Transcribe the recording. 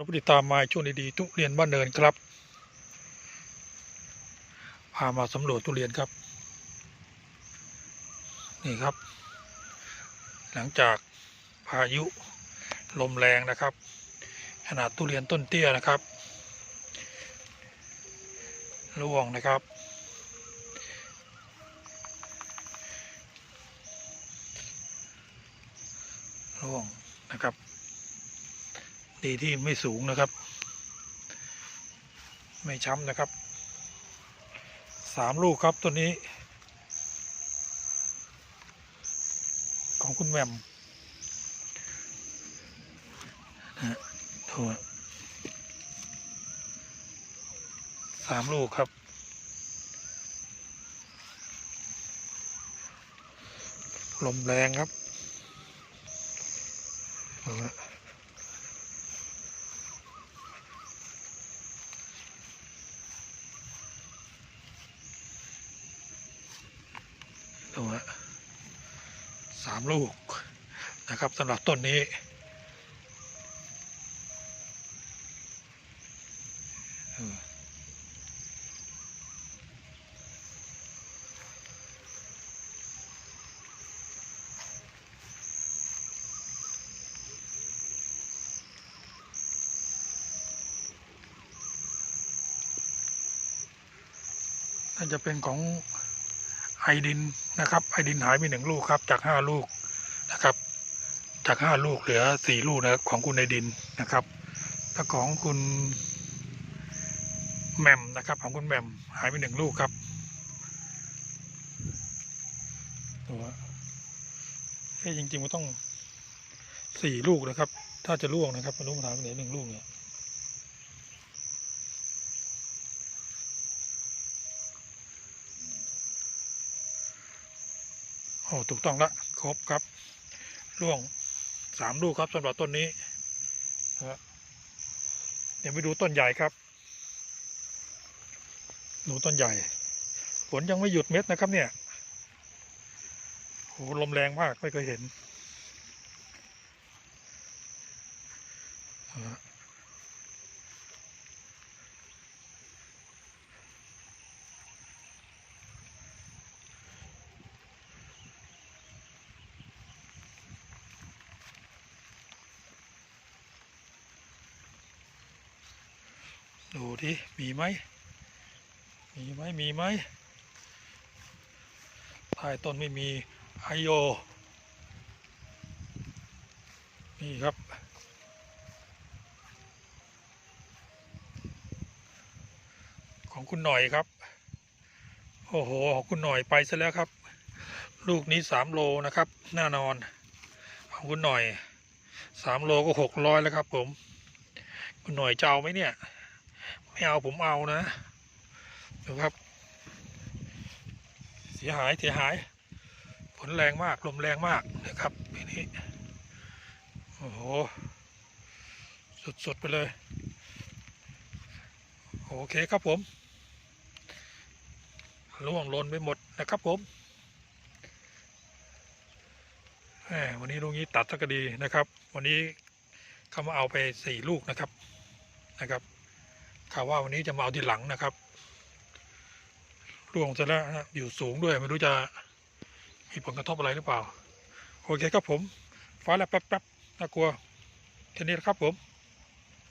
เราผู้ติดตามมาช่วงดีๆทุเรียนบ้านเนินครับ พามาสำรวจทุเรียนครับ นี่ครับ หลังจากพายุลมแรงนะครับ ขนาดทุเรียนต้นเตี้ยนะครับร่วงนะครับ ร่วงนะครับ ดีที่ไม่สูงนะครับ ไม่ช้ำนะครับสามลูกครับตัวนี้ ของคุณแหม่มนะฮะโทษสามลูกครับลมแรงครับเอาละ ดูฮะสามลูกนะครับสำหรับต้นนี้ออน่าจะเป็นของ ไอดินนะครับไอดินหายไปหนึ่งลูกครับ จากห้าลูกนะครับ จากห้าลูกเหลือสี่ลูกนะครับของคุณไอดินนะครับแล้วของคุณแหม่มนะครับ ของคุณแหม่มหายไปหนึ่งลูกครับตัวเอ้จริงๆมันต้องสี่ลูกนะครับ ถ้าจะล่วงนะครับมันล่วงทางไปไหนหนึ่งลูกเนี่ย โอ้ถูกต้องละครบครับร่วงสามลูกครับสำหรับต้นนี้เดี๋ยวไปดูต้นใหญ่ครับดูต้นใหญ่ ฝนยังไม่หยุดเม็ดนะครับเนี่ยโหลมแรงมากไม่เคยเห็น ดูที่มีไหมมีไหมมีไหมใต้ต้นไม่มีไอโยนี่ครับ ของคุณหน่อยครับ โอ้โห ของคุณหน่อยไปซะแล้วครับ ลูกนี้สามโลนะครับแน่นอน ของคุณหน่อยสามโลก็หกร้อยแล้วครับผม คุณหน่อยเจะเอาไหมเนี่ย ไม่เอาผมเอานะดูครับ เสียหายเสียหายฝนแรงมากลมแรงมากนะครับปีนี้โอ้โหสุดๆไปเลย โอเคครับผมล่วงหล่นไปหมดนะครับผมวันนี้ลุงนี้ตัดสักกดีนะครับ วันนี้เขามาเอาไปสี่ลูกนะครับนะครับ ข่าวว่าวันนี้จะมาเอาทีหลังนะครับร่วงซะแล้วนะอยู่สูงด้วยไม่รู้จะมีผลกระทบอะไรหรือเปล่า โอเคครับผม ฟ้าแล้วแป๊บๆน่ากลัวแค่นี้นะครับผม